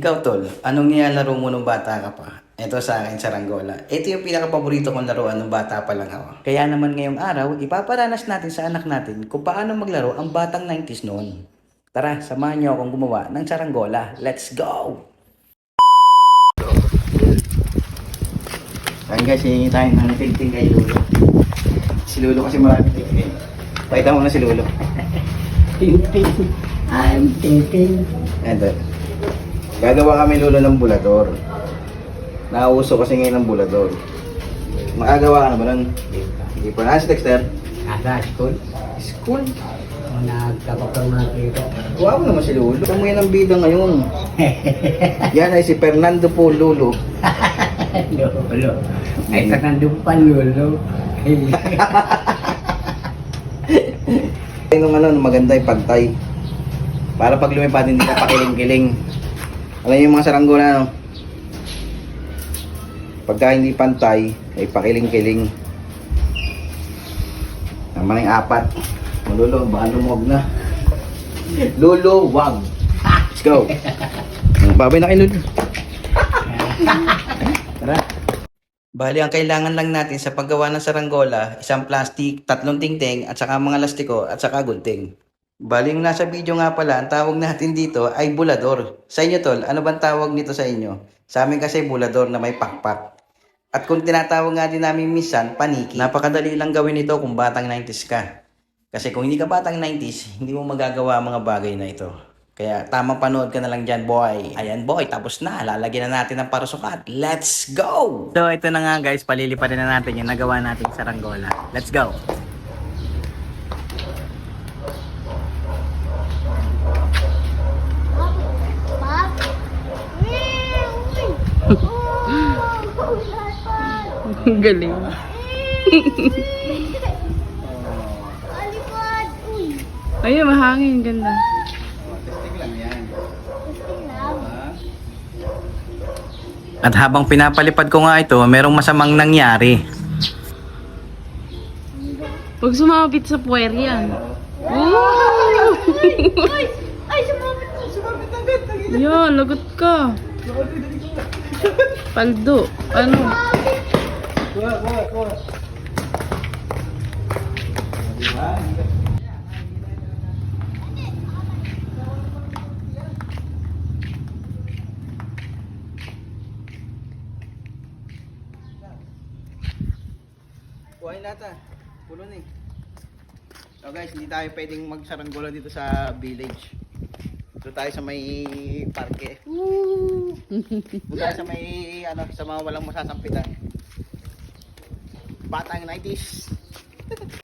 Ikaw, Tol, anong nilalaro mo nung bata ka pa? Ito sa akin, saranggola. Ito yung pinaka-paborito kong laruan nung bata pa lang ako. Kaya naman ngayong araw, ipaparanas natin sa anak natin kung paano maglaro ang batang 90s noon. Tara, samahan niyo akong gumawa ng saranggola. Let's go! Ayun guys, hihingi tayo ng tingting kay Lolo. Si Lolo kasi marami tingting. Pakita mo na si Lolo. Tinting. I'm thinking. Ito. Gagawa kami Lolo ng bulador. Nauso kasi ngayon ng bulador. Makagawa ka na ba nun? Hindi pa na si Dexter. Nasa school. School. Nagkapapang mga dito. Wow naman si Lolo. Mo yan ang bida ngayon. Yan ay si Fernando po Lolo. Lolo. Ay, sa nandun pa lolo. Yung ano, maganda yung pagtay. Para pag lumipad, hindi ka pakiling-kiling. Alam niyo yung mga saranggola, no? Pagka hindi pantay, ay pakiling-kiling. Naman yung apat. Lolo, baka lumuwag na. Lolo, wag. Let's go. Babay na kay Lolo. Tara. Bali, ang kailangan lang natin sa paggawa ng saranggola, isang plastic, tatlong tingting, at saka mga lastiko, at saka gunting. Bali, yung nasa video nga pala, ang tawag natin dito ay bulador. Sa inyo, tol, ano bang tawag nito sa inyo? Sa amin kasi bulador na may pakpak. At kung tinatawag nga din namin minsan, paniki. Napakadali lang gawin ito kung batang 90s ka. Kasi kung hindi ka batang 90s, hindi mo magagawa mga bagay na ito. Kaya tamang panood ka na lang dyan, boy. Ayan, boy. Tapos na. Lalagyan na natin ng parasukat. Let's go! So, ito na nga, guys. Paliliparin na natin yung nagawa nating saranggola. Let's go! Galing. Ayun, mahangin. Ganda. Testing lang yan. Testing lang. At habang pinapalipad ko nga ito, merong masamang nangyari. Huwag sumabit sa puwer yan. Ay! Ay, sumabit. Sumabit na agad. Yan, lagot ka. Paldo. Ano? Kuha, kuha, kuha. Diba? Kuhain natin. Puno na eh. So guys, hindi tayo pwedeng magsaranggola dito sa village. Dito tayo sa may parke. Woo! Dito tayo sa may ano, sa mga walang masasampitan. Batang 90s.